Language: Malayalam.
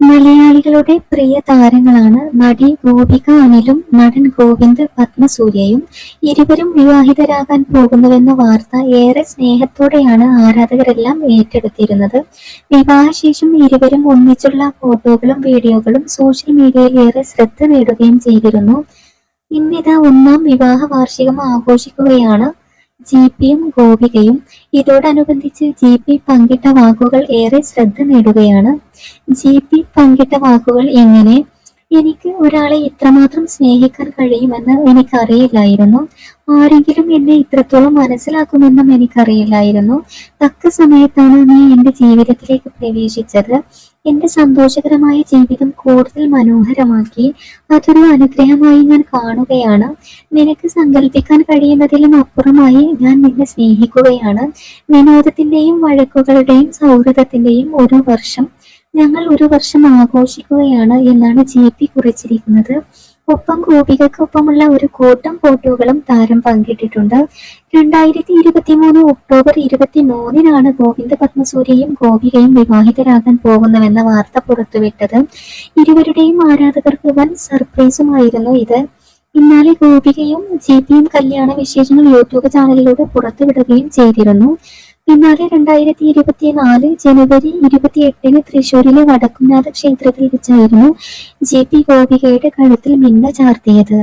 മലയാളികളുടെ പ്രിയ താരങ്ങളാണ് നടി ഗോപിക അനിലും നടൻ ഗോവിന്ദ് പത്മസൂര്യയും. ഇരുവരും വിവാഹിതരാകാൻ പോകുന്നുവെന്ന വാർത്ത ഏറെ സ്നേഹത്തോടെയാണ് ആരാധകരെല്ലാം ഏറ്റെടുത്തിരുന്നത്. വിവാഹശേഷം ഇരുവരും ഒന്നിച്ചുള്ള ഫോട്ടോകളും വീഡിയോകളും സോഷ്യൽ മീഡിയയിൽ ഏറെ ശ്രദ്ധ നേടുകയും ചെയ്തിരുന്നു. ഇന്നിതാ ഒന്നാം വിവാഹ വാർഷികം ആഘോഷിക്കുകയാണ് ജി പിയും ഗോപികയും ഇതോടനുബന്ധിച്ച് ജി പി പങ്കിട്ട വാക്കുകൾ ഏറെ ശ്രദ്ധ നേടുകയാണ്. ജി പി പങ്കിട്ട വാക്കുകൾ എങ്ങനെ? എനിക്ക് ഒരാളെ ഇത്രമാത്രം സ്നേഹിക്കാൻ കഴിയുമെന്ന് എനിക്കറിയില്ലായിരുന്നു. ആരെങ്കിലും എന്നെ ഇത്രത്തോളം മനസ്സിലാക്കുമെന്നും എനിക്കറിയില്ലായിരുന്നു. തക്ക സമയത്താണ് നീ എന്റെ ജീവിതത്തിലേക്ക് പ്രവേശിച്ചത്. എന്റെ സന്തോഷകരമായ ജീവിതം കൂടുതൽ മനോഹരമാക്കി അതൊരു അനുഗ്രഹമായി ഞാൻ കാണുകയാണ്. നിനക്ക് സങ്കല്പിക്കാൻ കഴിയുന്നതിലും അപ്പുറമായി ഞാൻ നിന്നെ സ്നേഹിക്കുകയാണ്. വിനോദത്തിന്റെയും വഴക്കുകളുടെയും സൗഹൃദത്തിന്റെയും ഒരു വർഷം ഞങ്ങൾ ഒരു വർഷം ആഘോഷിക്കുകയാണ് എന്നാണ് ജെ പി കുറിച്ചിരിക്കുന്നത്. ഒപ്പം ഗോപികൾക്കൊപ്പമുള്ള ഒരു കൂട്ടം ഫോട്ടോകളും താരം പങ്കിട്ടിട്ടുണ്ട്. രണ്ടായിരത്തി ഇരുപത്തി മൂന്ന് ഒക്ടോബർ ഇരുപത്തി മൂന്നിനാണ് ഗോവിന്ദ പത്മസൂര്യയും ഗോപികയും വിവാഹിതരാകാൻ പോകുന്നുവെന്ന വാർത്ത പുറത്തുവിട്ടത്. ഇരുവരുടെയും ആരാധകർക്ക് വൻ സർപ്രൈസുമായിരുന്നു ഇത്. പിന്നാലെ ഗോപികയും ജി പിയും കല്യാണ വിശേഷങ്ങൾ യൂട്യൂബ് ചാനലിലൂടെ പുറത്തുവിടുകയും ചെയ്തിരുന്നു. പിന്നാലെ രണ്ടായിരത്തി ഇരുപത്തിനാല് ജനുവരി ഇരുപത്തി എട്ടിന് തൃശൂരിലെ വടക്കുംനാഥ ക്ഷേത്രത്തിൽ വെച്ചായിരുന്നു ജെ പി ഗോപികയുടെ കഴുത്തിൽ മിന്ന ചാർത്തിയത്.